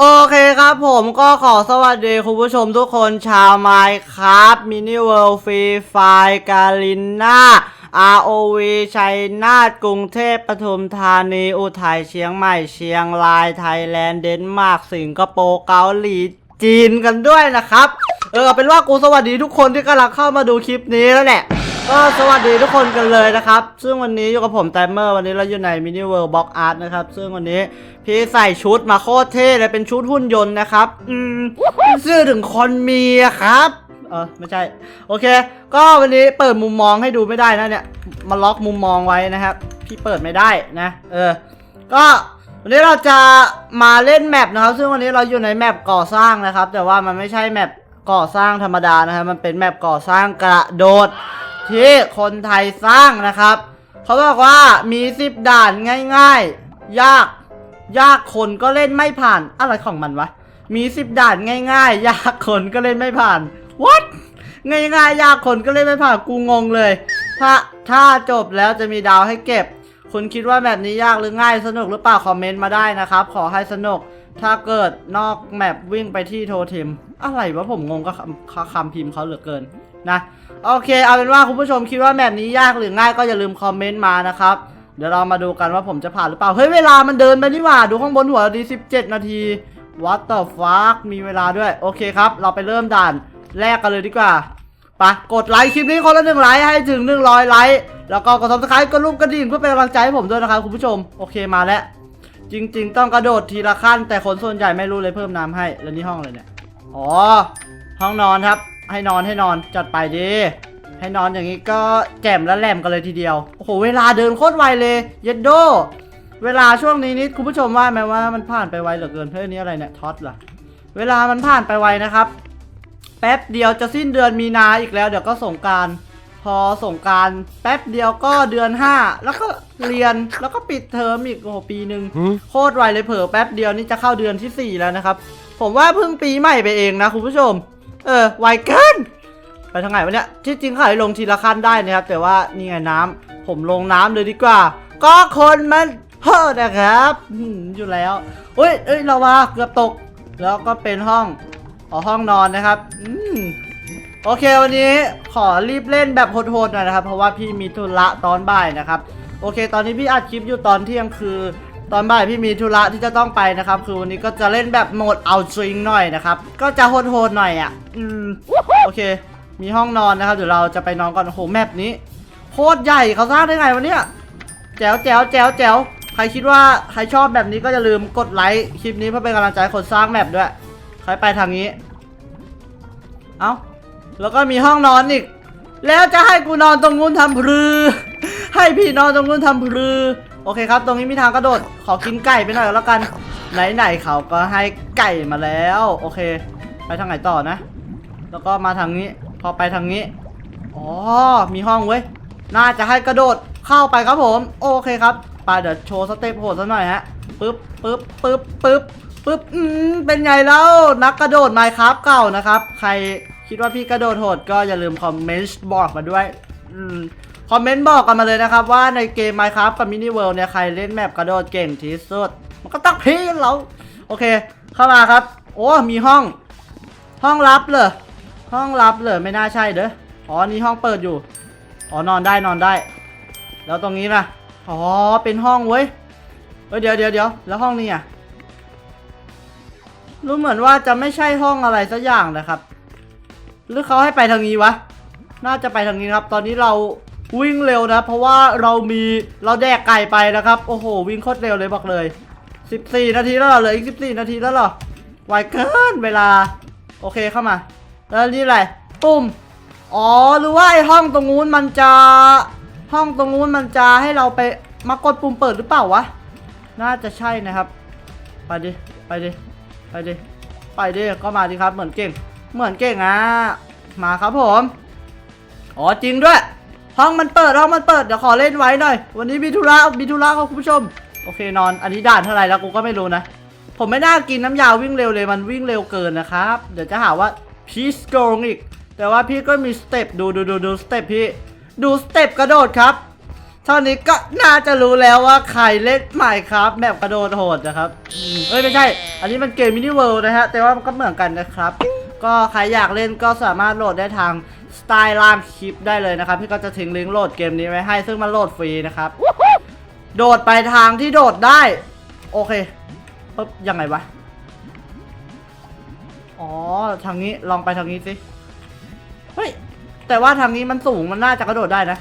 โอเคครับผมก็ขอสวัสดีคุณผู้ชมทุกคนชาวไมค์ครับมินิเวิลด์ฟรีไฟกาลินนา ROV ชัยนาทกรุงเทพปทุมธานี อุทัยเชียงใหม่เชียงรายไทยแลนด์เดนมาร์กสิงคโปร์เกาหลีจีนกันด้วยนะครับ เออเอาเป็นว่ากูสวัสดีทุกคนที่กำลังเข้ามาดูคลิปนี้แล้วแหละ ก็สวัสดีทุกคนกันเลยนะครับ ซึ่งวันนี้อยู่กับผมไตเมอร์วันนี้เราอยู่ในมินิเวิลด์บ็อกอาร์ตนะครับ ซึ่งวันนี้พี่ใส่ชุดมาโคตรเท่เลยเป็นชุดหุ่นยนต์นะครับ อืมซื่อถึงคนมีอะครับ เออไม่ใช่ โอเค ก็วันนี้เปิดมุมมองให้ดูไม่ได้นะเนี่ยมาล็อกมุมมองไว้นะครับ พี่เปิดไม่ได้นะ เออ ก็วันนี้เราจะมาเล่นแมปนะครับ ซึ่งวันนี้เราอยู่ในแมปก่อสร้างนะครับ แต่ว่ามันไม่ใช่แมปก่อสร้างธรรมดานะครับ มันเป็นแมปก่อสร้างกระโดด ที่คนไทยสร้างนะครับ เขาบอกว่ามีสิบด่านง่ายๆ ยาก ยากคนก็เล่นไม่ผ่านอะไรของมันวะ มีสิบด่านง่ายๆ ยากคนก็เล่นไม่ผ่าน what ง่ายๆ ยากคนก็เล่นไม่ผ่านกูงงเลย ถ้าถ้าจบแล้วจะมีดาวให้เก็บ คุณคิดว่าแบบนี้ยากหรือง่ายสนุกหรือเปล่าคอมเมนต์มาได้นะครับ ขอให้สนุกถ้าเกิดนอกแมปวิ่งไปที่โทเทมอะไรวะผมงงกับคำคำพิมพ์เขาเหลือเกินนะ โอเค เอาเป็นว่าคุณผู้ชมคิดว่าแบบนี้ยากหรือง่ายก็อย่าลืมคอมเมนต์มานะครับ เดี๋ยวเรามาดูกันว่าผมจะผ่านหรือเปล่า เฮ้ย เวลามันเดินไปนี่หว่า ดูข้างบนหัวดี 17 นาที What the fuck มีเวลาด้วย โอเคครับ เราไปเริ่มด่านแรกกันเลยดีกว่าไปะกดไลค์คลิปนี้คนละหนึ่งไลค์ให้ถึง 100 ไลค์ แล้วก็กดซับสไครต์กดรูปกระดิ่งเพื่อเป็นกำลังใจให้ผมด้วยนะครับคุณผู้ชม โอเคมาแล้ว จริง ๆ ต้องกระโดดทีละขั้น แต่คนส่วนใหญ่ไม่รู้เลยเพิ่มน้ำให้ แล้วนี่ห้องอะไรเนี่ย อ๋อ ห้องนอนครับ ให้นอนให้นอนจัดไปดิให้นอนอย่างนี้ก็แจ่มและแหลมกันเลยทีเดียว โอ้โห เวลาเดินโคตรไวเลยเย็ดโด เวลาช่วงนี้นิดคุณผู้ชมว่าไหมว่ามันผ่านไปไวเหลือเกินเฮ้ยอันนี่อะไรเนี่ยท็อตเหรอเวลามันผ่านไปไวนะครับ แป๊บเดียวจะสิ้นเดือนมีนาอีกแล้ว เดี๋ยวก็สงกรารพอสงกรารแป๊บเดียวก็เดือน 5 แล้วก็เรียนแล้วก็ปิดเทอมอีกโอ้โหปีหนึ่งโคตรไวเลยเผลอแป๊บเดียวนี่จะเข้าเดือนที่ 4 แล้วนะครับ ผมว่าเพิ่งปีใหม่ไปเองนะคุณผู้ชม เออไวเกินไปทางไหนวะเนี่ยที่จริงเขาให้ลงทีละขั้นได้นะครับ แต่ว่านี่ไงน้ำผมลงน้ำเลยดีกว่า ก็คนมันเฮ้อนะครับอยู่แล้วเฮ้ยเอ้ยเราว่าเกือบตก แล้วก็เป็นห้องอ๋อห้องนอนนะครับอืมโอเควันนี้ขอรีบเล่นแบบโหดๆหน่อยนะครับ เพราะว่าพี่มีธุระตอนบ่ายนะครับ โอเค ตอนนี้พี่อัดคลิปอยู่ตอนเที่ยงคือ ตอนบ่ายพี่มีธุระที่จะต้องไปนะครับ คือวันนี้ก็จะเล่นแบบโหมดเอาจริงหน่อยนะครับ ก็จะโหดๆหน่อยอะ อืม โอเค มีห้องนอนนะครับ เดี๋ยวเราจะไปนอนก่อน โอ้โห แมปนี้โคตรใหญ่เขาสร้างได้ไงวะเนี่ยแจ๋วแจ๋วแจ๋วแจ๋วใครคิดว่าใครชอบแบบนี้ก็อย่าลืมกดไลค์คลิปนี้เพื่อเป็นกำลังใจคนสร้างแมปด้วย ใครไปทางนี้ เอ้า แล้วก็มีห้องนอนอีก แล้วจะให้กูนอนตรงนู้นทำพรือ ให้พี่นอนตรงนู้นทำพรือ โอเคครับ ตรงนี้มีทางกระโดด ขอกินไก่ไปหน่อยแล้วกัน ไหนๆเขาก็ให้ไก่มาแล้ว โอเค ไปทางไหนต่อนะ แล้วก็มาทางนี้ พอไปทางนี้ อ๋อ มีห้องเว้ย น่าจะให้กระโดดเข้าไปครับผม โอเคครับไปเดี๋ยวโชว์สเต็ปโหดซะหน่อยฮะ ปึ๊บปึ๊บปึ๊บปึ๊บปึ๊บอืมเป็นไงแล้วนักกระโดดไมค์ครับเก่านะครับ ใครคิดว่าพี่กระโดดโหดก็อย่าลืมคอมเมนต์บอกมาด้วย อืม คอมเมนต์บอกกันมาเลยนะครับ ว่าในเกม Minecraft กับ Mini World เนี่ย ใครเล่นแมปกระโดดเก่งที่สุด มันก็ต้องพี่เราโอเค เข้ามาครับ โอ้ มีห้อง ห้องลับเลยห้องลับเลยไม่น่าใช่เด้ออ๋อนี่ห้องเปิดอยู่ อ๋อนอนได้นอนได้ แล้วตรงนี้ล่ะอ๋อเป็นห้องเว้ยเฮ้ยเดี๋ยวเดี๋ยวเดี๋ยวแล้วห้องนี้อะรู้เหมือนว่าจะไม่ใช่ห้องอะไรสักอย่างนะครับ หรือเขาให้ไปทางนี้วะ น่าจะไปทางนี้ครับ ตอนนี้เรา วิ่งเร็วนะ เพราะว่าเรามีเราแดกไก่ไปนะครับ โอ้โห วิ่งโคตรเร็วเลยบอกเลย 14 นาทีแล้วเหรอเลืออีก 14 นาทีแล้วเหรอไวเกินเวลา โอเคเข้ามา แล้วนี่อะไรปุ่มอ๋อหรือว่าไอห้องตรงนู้นมันจะ ห้องตรงนู้นมันจะให้เราไปมากดปุ่มเปิดหรือเปล่าวะ น่าจะใช่นะครับ ไปดิ ไปดิ ไปดิ ไปดิ ก็มาดิครับ เหมือนเก่ง เหมือนเก่งอะ มาครับผม อ๋อจริงด้วย ห้องมันเปิดห้องมันเปิดเดี๋ยวขอเล่นไว้หน่อย วันนี้มีธุระมีธุระครับคุณผู้ชม โอเคนอน อันนี้ด่านเท่าไหร่แล้วกูก็ไม่รู้นะ ผมไม่น่ากินน้ำยาวิ่งเร็วเลยมันวิ่งเร็วเกินนะครับ เดี๋ยวจะหาว่าพีสโกงอีก แต่ว่าพี่ก็มีสเต็ปดูดูดูดูสเต็ปพี่ ดูสเต็ปกระโดดครับเท่านี้ก็น่าจะรู้แล้วว่าใครเล่นใหม่ครับแบบกระโดดโหดนะครับเอ้ยไม่ใช่ อันนี้มันเกมมินิเวิลด์นะฮะ แต่ว่ามันก็เหมือนกันนะครับ ก็ใครอยากเล่นก็สามารถโหลดได้ทาง สไตล์ล่างคลิปได้เลยนะครับ พี่ก็จะทิ้งลิงก์โหลดเกมนี้ไว้ให้ซึ่งมันโหลดฟรีนะครับ โดดไปทางที่โดดได้ โอเคปึ๊บยังไงวะ อ๋อ ทางนี้ลองไปทางนี้สิ เฮ้ย แต่ว่าทางนี้มันสูงมันน่าจะกระโดดได้นะ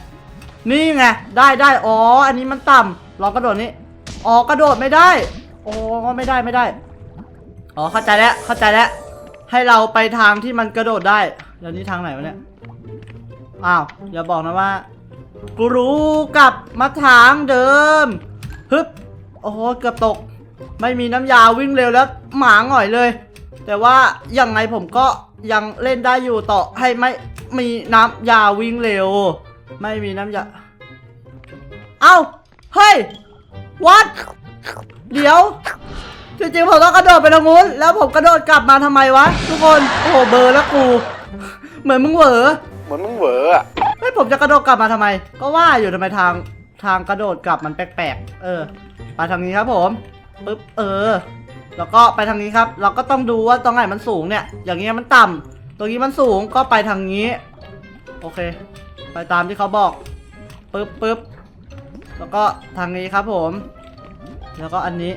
นี่ไง ได้ได้อ๋อ อันนี้มันต่ำลองกระโดดนี้ อ๋อกระโดดไม่ได้อ๋อไม่ได้ไม่ได้ อ๋อเข้าใจแล้วเข้าใจแล้วให้เราไปทางที่มันกระโดดได้ แล้วนี่ทางไหนวะเนี่ย อ้าวอย่าบอกนะว่ากูรู้กลับมาทางเดิมฮึบโอ้โหเกือบตก ไม่มีน้ำยาวิ่งเร็วแล้วหมาหง่อยเลย แต่ว่ายังไงผมก็ยังเล่นได้อยู่ต่อให้ไม่มีน้ำยาวิ่งเร็ว ไม่มีน้ำยา เอ้า เฮ้ยวัดเดี๋ยว จริงๆผมต้องกระโดดไปทางนู้นแล้วผมกระโดดกลับมาทำไมวะ ทุกคน โอ้โหเบอร์แล้วกู เหมือนมึงเหวอ เหมือนมึงเหวออะเฮ้ยผมจะกระโดดกลับมาทำไม ก็ว่าอยู่ทำไมทางทางกระโดดกลับมันแปลกๆ เออ ไปทางนี้ครับผมปึ๊บเออ แล้วก็ไปทางนี้ครับ เราก็ต้องดูว่าตรงไหนมันสูงเนี่ย อย่างเงี้ยมันต่ำตรงนี้มันสูงก็ไปทางนี้ โอเค ไปตามที่เขาบอกปึ๊บปึ๊บแล้วก็ทางนี้ครับผม แล้วก็อันนี้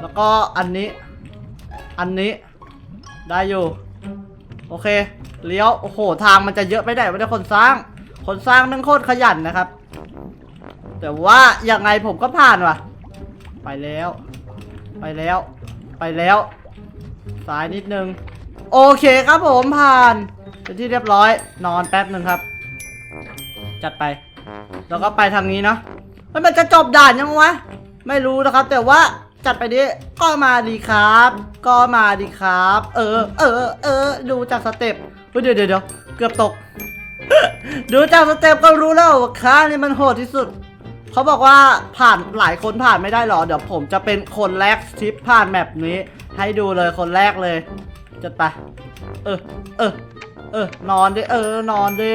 แล้วก็อันนี้ อันนี้ ได้อยู่ โอเค เลี้ยว โอ้โห ทางมันจะเยอะไปไหนวะเนี่ยคนสร้าง คนสร้างแม่งโคตรขยันนะครับ แต่ว่ายังไงผมก็ผ่านว่ะ ไปแล้ว ไปแล้ว ไปแล้ว ซ้ายนิดนึง โอเคครับผมผ่านเป็นที่เรียบร้อย นอนแป๊บหนึ่งครับ จัดไป แล้วก็ไปทางนี้เนาะมันมันจะจบด่านยังวะ ไม่รู้นะครับ แต่ว่าจัดไปดิ ก็มาดีครับ ก็มาดีครับ เออ เออ เออ ดูจากสเต็ป เฮ้ยเดี๋ยวเดี๋ยวเกือบตก ดูจากสเต็ปก็รู้แล้วว่าค้านี่มันโหดที่สุด เขาบอกว่าผ่านหลายคนผ่านไม่ได้หรอ เดี๋ยวผมจะเป็นคนแรกทิปผ่านแมปนี้ ให้ดูเลยคนแรกเลยจัดไป เออ เออ เออ นอนดิ เออ นอนดิ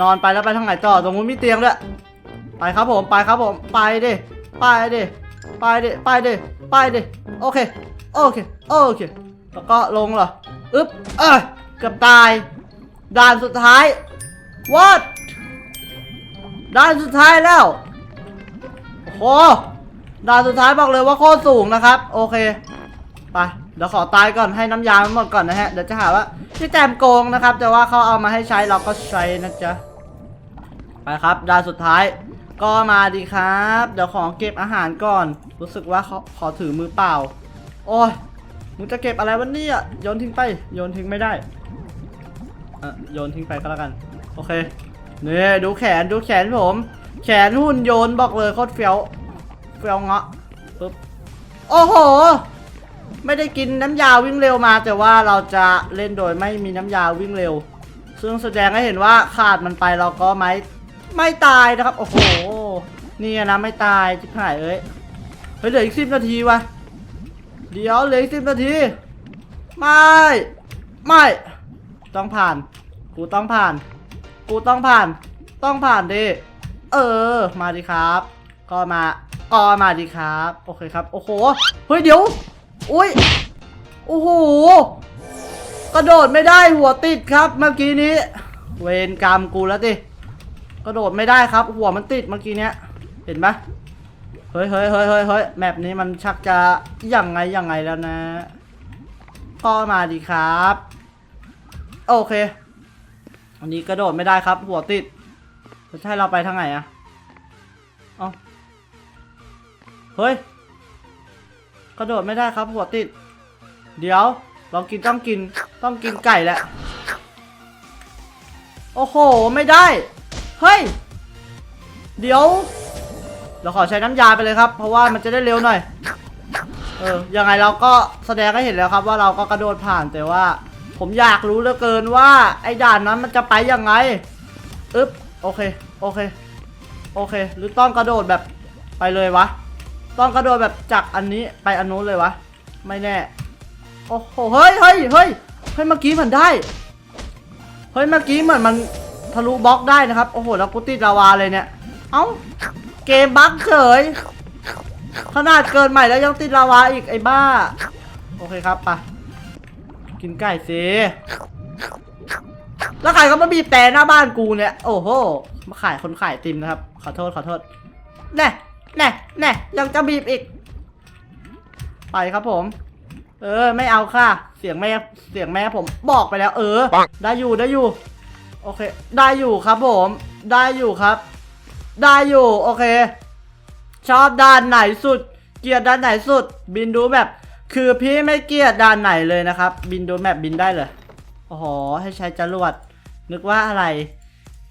นอนไปแล้วไปทางไหนต่อ ตรงนู้นมีเตียงด้วย ไปครับผม ไปครับผม ไปดิ ไปดิ ไปดิ ไปดิ ไปดิ โอเค โอเค โอเค แล้วก็ลงเหรอ อึ๊บ เออ กือบตาย ด่านสุดท้าย what ด่านสุดท้ายแล้วโอ้ด่านสุดท้ายบอกเลยว่าโคตรสูงนะครับ โอเค ไป เดี๋ยวขอตายก่อนให้น้ำยามันหมดก่อนนะฮะ เดี๋ยวจะหาว่าพี่แจมโกงนะครับ แต่ว่าเขาเอามาให้ใช้เราก็ใช้นะจ๊ะ ไปครับ ด่านสุดท้าย ก็มาดีครับ เดี๋ยวขอเก็บอาหารก่อน รู้สึกว่าเขาขอถือมือเปล่า โอ้ยมึงจะเก็บอะไรวะเนี่ย โยนทิ้งไป โยนทิ้งไม่ได้ อะโยนทิ้งไปก็แล้วกัน โอเคเนี่ดูแขนดูแขนผม แขนหุ่นโยนบอกเลยโคตรเฟี้ยวเฟี้ยวเงาะปึ๊บโอ้โห ไม่ได้กินน้ำยาวิ่งเร็วมา แต่ว่าเราจะเล่นโดยไม่มีน้ำยาวิ่งเร็ว ซึ่งแสดงให้เห็นว่าขาดมันไปเราก็ไม่ไม่ตายนะครับ โอ้โหนี่นะไม่ตายจิบหายเอ้ยเฮ้ยเหลืออีกสิบนาทีวะเดี๋ยวเหลืออีกสิบนาที ไม่ ไม่ ต้องผ่าน กูต้องผ่าน กูต้องผ่าน ต้องผ่านดิ เออ มาดิครับ ก็มา ก็มาดิครับ โอเคครับ โอ้โห เฮ้ยเดี๋ยว อุ้ย โอ้โห กระโดดไม่ได้หัวติดครับเมื่อกี้นี้ เวรกรรมกูแล้วดิ กระโดดไม่ได้ครับ หัวมันติดเมื่อกี้เนี้ย เห็นปะเฮ้ยเฮ้ยเฮ้ยเฮ้ยเฮ้ยแมปนี้มันชักจะยังไงยังไงแล้วนะ ก็มาดีครับ โอเค อันนี้กระโดดไม่ได้ครับ หัวติดจะใช่เราไปทางไหนอะเอ้าเฮ้ย กระโดดไม่ได้ครับ หัวติด เดี๋ยว เรากินต้องกินต้องกินไก่แหละ โอ้โห ไม่ได้ เฮ้ย เดี๋ยว เราขอใช้น้ำยาไปเลยครับ เพราะว่ามันจะได้เร็วหน่อย เออ ยังไงเราก็แสดงให้เห็นแล้วครับว่าเราก็กระโดดผ่านแต่ว่า ผมอยากรู้เหลือเกินว่า ไอ้ด่านนั้นมันจะไปยังไงอึ๊บโอเคโอเคโอเค หรือต้องกระโดดแบบไปเลยวะ ต้องกระโดดแบบจากอันนี้ไปอันนู้นเลยวะ ไม่แน่ โอ้โหเฮ้ยเฮ้ยเฮ้ยเฮ้ยเมื่อกี้มันได้ เฮ้ยเมื่อกี้เหมือนมันทะลุบล็อกได้นะครับ โอ้โหแล้วกูติดลาวาเลยเนี่ย เอ้าเกมบั๊กเฉยขนาดเกินใหม่แล้วยังติดลาวาอีกไอ้บ้า โอเคครับไป กินไก่สิแล้วใครก็มาบีบแต่หน้าบ้านกูเนี่ย โอ้โห มาขายคนขายติมนะครับ ขอโทษขอโทษ แน่ แน่ แน่ ยังจะบีบอีก ไปครับผม เออ ไม่เอาค่ะ เสียงแม่ เสียงแม่ผมบอกไปแล้ว เออ ได้อยู่ได้อยู่ โอเค ได้อยู่ครับผม ได้อยู่ครับ ได้อยู่ โอเค ชอบด้านไหนสุด เกลียดด้านไหนสุด บินดูแบบ คือพี่ไม่เกียดด้านไหนเลยนะครับ บินดูแบบบินได้เลยโอ้โหให้ใช้จรวด นึกว่าอะไร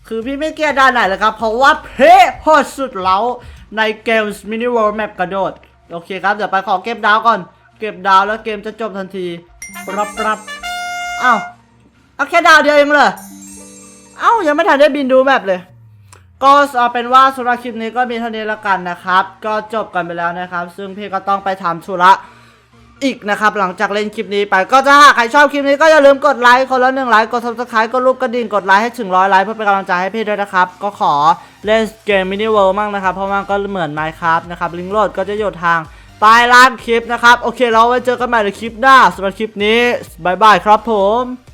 คือพี่ไม่เกียดด้านไหนเลยครับ เพราะว่าเพโหดสุดแล้วในเกมส์มินิ World Map กระโดด โอเคครับ เดี๋ยวไปขอเก็บดาวก่อน เก็บดาวแล้วเกมจะจบทันทีรับรับอ้าวเอาแค่ดาวเดียวเองเลยเอ้ายังไม่ทันได้บินดูแบบเลยก็เอาเป็นว่าสำหรับคลิปนี้ก็มีเท่านี้ละกันนะครับ ก็จบกันไปแล้วนะครับ ซึ่งพี่ก็ต้องไปทำธุระ อีกนะครับหลังจากเล่นคลิปนี้ไปก็จะหากใครชอบคลิปนี้ก็อย่าลืมกดไลค์คนละหนึ่งไลค์กด subscribe กดรูปกระดิ่งกดไลค์ให้ถึงร้อยไลค์เพื่อเป็นกำลังใจให้พี่ด้วยนะครับ ก็ขอเล่นเกมมินิเวิลด์มั่งนะครับ เพราะมันก็เหมือน Minecraft นะครับลิงก์โหลดก็จะอยู่ทางใต้ล่างคลิปนะครับ โอเคเราไว้เจอกันใหม่ในคลิปหน้าสำหรับคลิปนี้บายบายครับผม